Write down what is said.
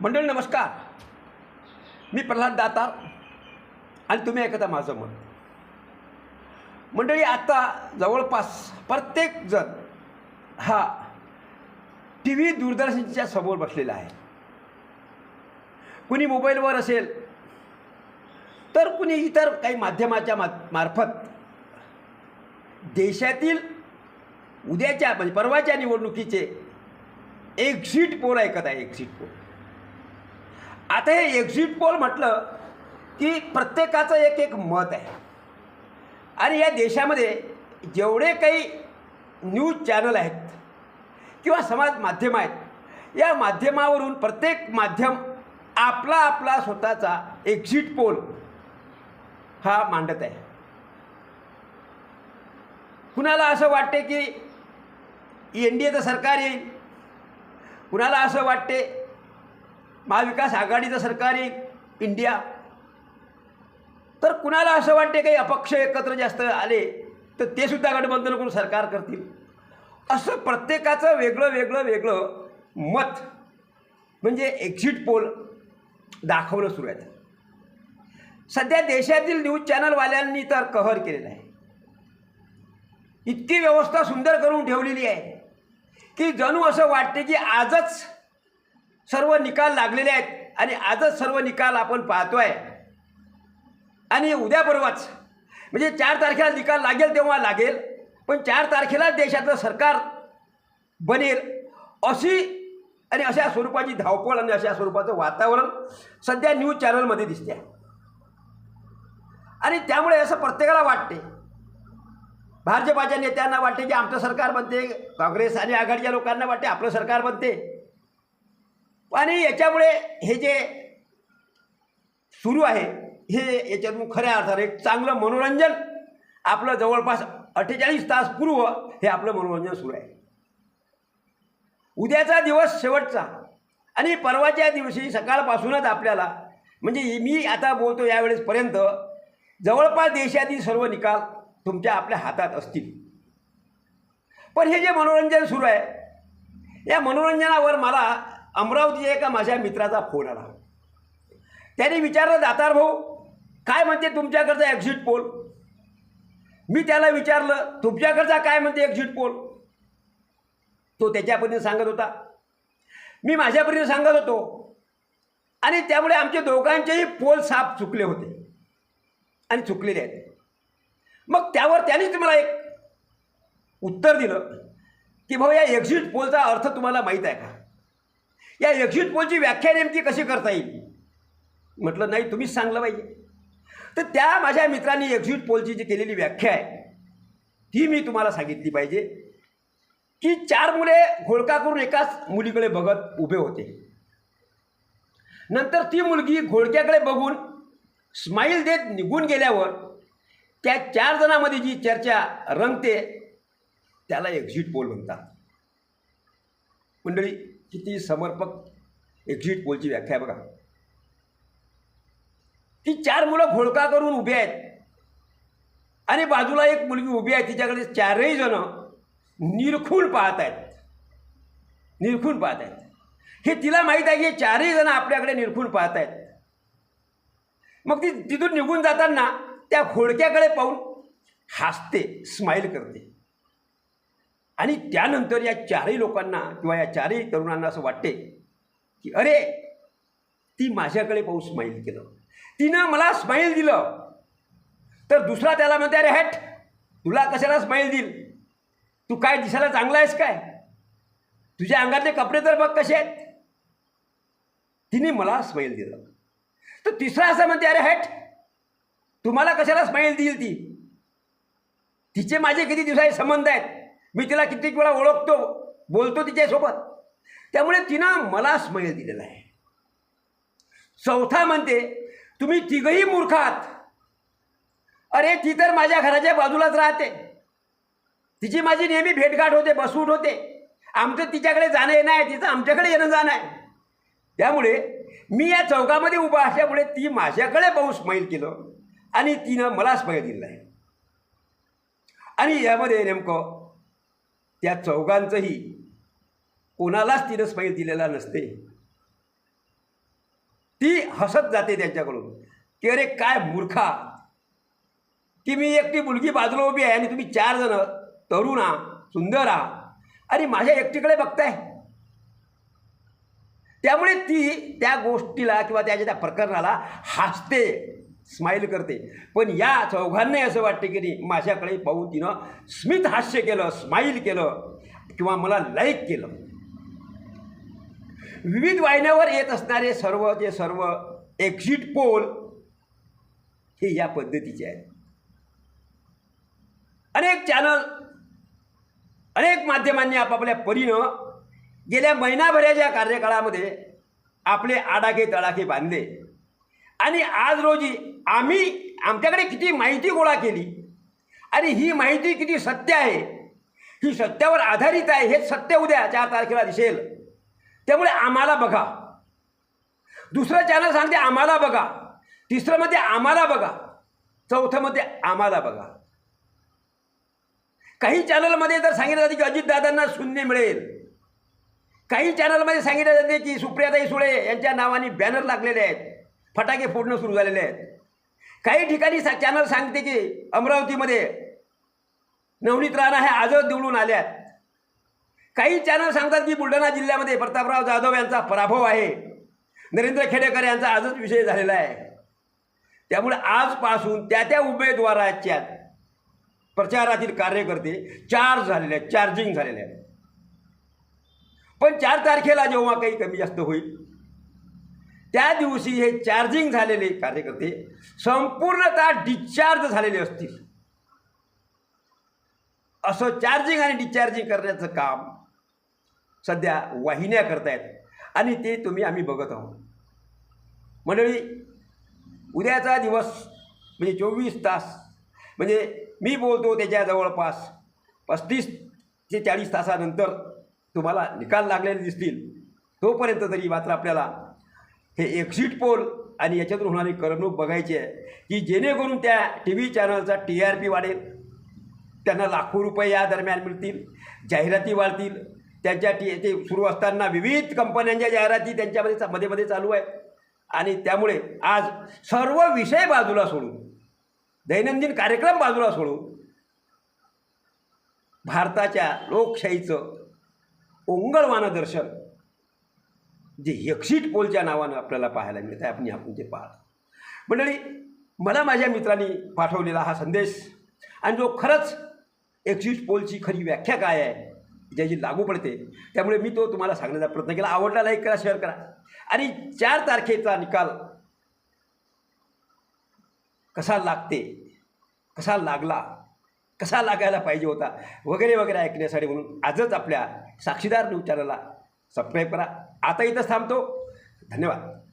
मंडळी नमस्कार. मी प्रल्हाद दातार आणि तुम्ही ऐकता माझं मत मंडळी आता जवळपास प्रत्येकजण हा टी व्ही दूरदर्शनच्या समोर बसलेला आहे. कुणी मोबाईलवर असेल तर कुणी इतर काही माध्यमाच्या मा मार्फत देशातील उद्याच्या म्हणजे परवाच्या निवडणुकीचे एक्झिट पोल ऐकत आहे एक्झिट पोल आता हे एक्झिट पोल म्हटलं की प्रत्येकाचं एक एक मत आहे. आणि या देशामध्ये जेवढे काही न्यूज चॅनल आहेत किंवा समाज माध्यम आहेत या माध्यमावरून प्रत्येक माध्यम आपला आपला स्वतःचा एक्झिट पोल हा मांडत आहे. कुणाला असं वाटते की एन डी एचं सरकार येईल? कुणाला असं वाटते महाविकास आघाडीचं सरकार येईल इंडिया. तर कुणाला असं वाटते काही अपक्ष एकत्र जास्त आले तर ते सुद्धा गठबंधन करून सरकार करतील. असं प्रत्येकाचं वेगळं वेगळं वेगळं मत म्हणजे एक्झिट पोल दाखवलं सुरू आहे. सध्या देशातील न्यूज चॅनलवाल्यांनी तर कहर केलेला आहे. इतकी व्यवस्था सुंदर करून ठेवलेली आहे की जणू असं वाटते की आजच सर्व निकाल लागलेले आहेत आणि आजच सर्व निकाल आपण पाहतो आहे आणि उद्या परवाच म्हणजे चार तारखेला निकाल लागेल तेव्हा लागेल पण चार तारखेलाच देशातलं सरकार बनेल अशी आणि अशा स्वरूपाची धावपळ आणि अशा स्वरूपाचं वातावरण सध्या न्यूज चॅनलमध्ये दिसते आहे आणि त्यामुळे असं प्रत्येकाला वाटते भाजपाच्या नेत्यांना वाटते की आमचं सरकार बनते काँग्रेस आणि आघाडीच्या लोकांना वाटते आपलं सरकार बनते आणि याच्यामुळे हे जे सुरू आहे हे याच्यातून खऱ्या अर्थाने एक चांगलं मनोरंजन आपलं जवळपास अठ्ठेचाळीस तास पूर्व हे आपलं मनोरंजन सुरू आहे. उद्याचा दिवस शेवटचा आणि परवाच्या दिवशी सकाळपासूनच आपल्याला म्हणजे मी आता बोलतो यावेळेसपर्यंत जवळपास देशातील सर्व निकाल तुमच्या आपल्या हातात असतील. पण हे जे मनोरंजन सुरू आहे या मनोरंजनावर मला अमरावतीच्या एका माझ्या मित्राचा फोन आला? त्याने विचारलं दातार भाऊ काय म्हणते तुमच्याकडचा एक्झिट पोल मी त्याला विचारलं तुमच्याकडचा काय म्हणते एक्झिट पोल तो त्याच्यापर्यंत सांगत होता. मी माझ्यापर्यंत सांगत होतो. आणि त्यामुळे आमचे दोघांचेही पोल साफ चुकले होते. आणि चुकलेले आहेत. मग त्यावर त्यानेच मला एक उत्तर दिलं की भाऊ या एक्झिट पोलचा अर्थ तुम्हाला माहीत आहे का? या एक्झिट पोलची व्याख्या नेमकी कशी करता येईल? म्हटलं नाही तुम्हीच सांगलं पाहिजे. तर त्या माझ्या मित्रांनी एक्झिट पोलची जी केलेली व्याख्या आहे ती मी तुम्हाला सांगितली पाहिजे की चार मुले घोळका करून एकाच मुलीकडे बघत उभे होते. नंतर ती मुलगी घोळक्याकडे बघून स्माईल देत निघून गेल्यावर त्या चार जणांमध्ये जी चर्चा रंगते त्याला एक्झिट पोल म्हणतात. मंडळी किती समर्पक एक्झिट पोलची व्याख्या आहे बघा. ती चार मुलं घोळका करून उभी आहेत. आणि बाजूला एक मुलगी उभी आहे तिच्याकडे चारही जण निरखून पाहत आहेत. निरखून पाहत आहेत. हे तिला माहीत आहे की चारही जण आपल्याकडे निरखून पाहत आहेत. मग ती तिथून निघून जाताना त्या घोडक्याकडे पाहून हसते स्माईल करते. आणि त्यानंतर या चारही लोकांना किंवा या चारही तरुणांना असं वाटते की अरे ती माझ्याकडे पाहून स्माईल केलं. तिनं मला स्माईल दिलं. तर दुसरा त्याला म्हणते अरे हॅट तुला कशाला स्माईल देईल? तू काय दिसायला चांगला आहेस काय? तुझ्या अंगातले कपडे तर बघ कसे आहेत. तिने मला स्माईल दिलं. तर तिसरा असं म्हणते अरे हॅट तुम्हाला कशाला स्माईल देईल ती? तिचे माझे किती दिवसाचे संबंध आहेत? मी तिला कित्येक वेळा ओळखतो बोलतो तिच्यासोबत. त्यामुळे तिनं मला स्मय दिलेला आहे. चौथा म्हणते तुम्ही तिघही मूर्ख आहात. अरे ती तर माझ्या घराच्या बाजूलाच राहते. तिची माझी नेहमी भेटघाट होते बसूट होते. आमचं तिच्याकडे जाणं येणं आहे तिचं आमच्याकडे येणं जाणं आहे. त्यामुळे मी या चौकामध्ये उभा असल्यामुळे ती माझ्याकडे पाहून स्माईल केलं आणि तिनं मला स्माईल दिलं आहे. आणि यामध्ये नेमकं त्या चौघांचंही कोणालाच तिनं स्माईल दिलेला नसते. ती हसत जाते त्यांच्याकडून. की अरे काय मूर्खा. की मी एकटी मुलगी बाजूला उभी आहे आणि तुम्ही चार जण तरुण आहा सुंदर आहा आणि माझ्या एकटीकडे बघताय. त्यामुळे ती त्या गोष्टीला किंवा त्याच्या त्या प्रकरणाला हसते. स्माईल करते. पण या चौघांनाही असं वाटते की नाही माझ्याकडे पाहून तिनं स्मित हास्य केलं स्माईल केलं किंवा मला लाईक केलं. विविध वाहिन्यावर येत असणारे सर्व जे सर्व एक्झिट पोल हे या पद्धतीचे आहेत. अनेक चॅनल अनेक माध्यमांनी आपापल्या परीनं गेल्या महिनाभराच्या कार्यकाळामध्ये आपले आडाखे तडाखे बांधले. आणि आज रोजी आम्ही आमच्याकडे किती माहिती गोळा केली. आणि ही माहिती किती सत्य आहे ही सत्यावर आधारित आहे हेच सत्य उद्या चार तारखेला दिसेल. त्यामुळे आम्हाला बघा. दुसरं चॅनल सांगते आम्हाला बघा. तिसरं मध्ये आम्हाला बघा. चौथं मध्ये आम्हाला बघा. काही चॅनलमध्ये जर सांगितलं जाते की अजितदादांना शून्य मिळेल. काही चॅनलमध्ये सांगितलं जाते की सुप्रियाताई सुळे यांच्या नावाने बॅनर लागलेले आहेत. फटाके फोडणं सुरू झालेले आहेत. काही ठिकाणी सा चॅनल सांगते की अमरावतीमध्ये नवनीत राणा हे आजच निवडून आल्यात काही चॅनल सांगतात की बुलढाणा जिल्ह्यामध्ये प्रतापराव जाधव यांचा पराभव आहे. नरेंद्र खेडेकर यांचा आजच विषय झालेला आहे. त्यामुळे आजपासून त्या त्या उमेदवाराच्या प्रचारातील कार्यकर्ते चार्ज झालेले आहेत चार्जिंग झालेले आहेत. पण चार तारखेला जेव्हा काही कमी जास्त होईल त्या दिवशी हे चार्जिंग झालेले कार्यकर्ते संपूर्णतः डिस्चार्ज झालेले असतील. असं चार्जिंग आणि डिस्चार्जिंग करण्याचं काम सध्या वाहिन्या करतायत. आणि ते तुम्ही आम्ही बघत आहोत. मंडळी उद्याचा दिवस म्हणजे चोवीस तास म्हणजे मी बोलतो त्याच्या जवळपास पस्तीस ते चाळीस तासानंतर तुम्हाला निकाल लागलेले दिसतील. तोपर्यंत तरी मात्र आपल्याला हे एक्झिट पोल आणि याच्यातून होणारी करमणूक बघायची आहे. की जेणेकरून त्या टी व्ही चॅनलचा टी आर पी वाढेल त्यांना लाखो रुपये या दरम्यान मिळतील जाहिराती वाढतील. त्यांच्या टी ते सुरू असताना विविध कंपन्यांच्या जाहिराती त्यांच्यामध्ये मध्ये मध्ये चालू आहे आणि त्यामुळे आज सर्व विषय बाजूला सोडून दैनंदिन कार्यक्रम बाजूला सोडून भारताच्या लोकशाहीचं ओंगळवानं दर्शन जे एक्झिट पोलच्या नावानं आपल्याला पाहायला मिळतं आहे आपण आपण ते पाहतो मंडळी मला माझ्या मित्रांनी पाठवलेला हा संदेश आणि जो खरंच एक्झिट पोलची खरी व्याख्या काय आहे ज्याची लागू पडते त्यामुळे मी तो तुम्हाला सांगण्याचा प्रयत्न केला. आवडला लाईक करा शेअर करा. आणि चार तारखेचा निकाल कसा लागते कसा लागला कसा लागायला पाहिजे होता वगैरे वगैरे ऐकण्यासाठी म्हणून आजच आपल्या साक्षीदार न्यूज चॅनलला सबस्क्राईब करा आता इथंच थांबतो. धन्यवाद.